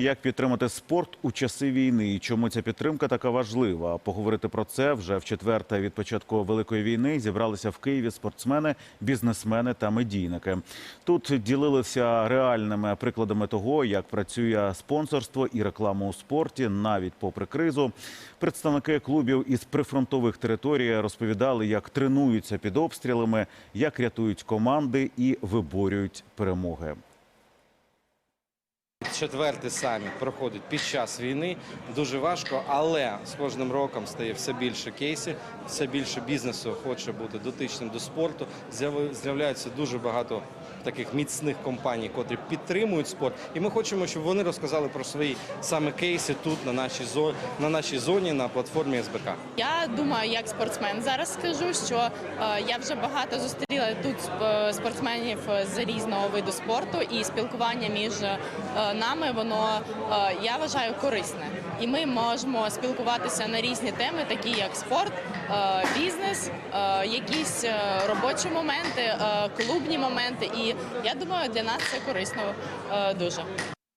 Як підтримати спорт у часи війни і чому ця підтримка така важлива? Поговорити про це вже в четверте від початку великої війни зібралися в Києві спортсмени, бізнесмени та медійники. Тут ділилися реальними прикладами того, як працює спонсорство і реклама у спорті, навіть попри кризу. Представники клубів із прифронтових територій розповідали, як тренуються під обстрілами, як рятують команди і виборюють перемоги. Четвертий саміт проходить під час війни. Дуже важко, але з кожним роком стає все більше кейсів, все більше бізнесу хоче бути дотичним до спорту. З'являється дуже багато таких міцних компаній, котрі підтримують спорт. І ми хочемо, щоб вони розказали про свої саме кейси тут, на нашій зоні, на нашій зоні, на платформі СБК. Я думаю, як спортсмен зараз скажу, що е, я вже багато зустріла тут спортсменів з різного виду спорту, і спілкування між е, нами воно е, я вважаю корисне. І ми можемо спілкуватися на різні теми, такі як спорт, е, бізнес, е, якісь е, робочі моменти, е, клубні моменти. І я думаю, для нас це корисно е, дуже.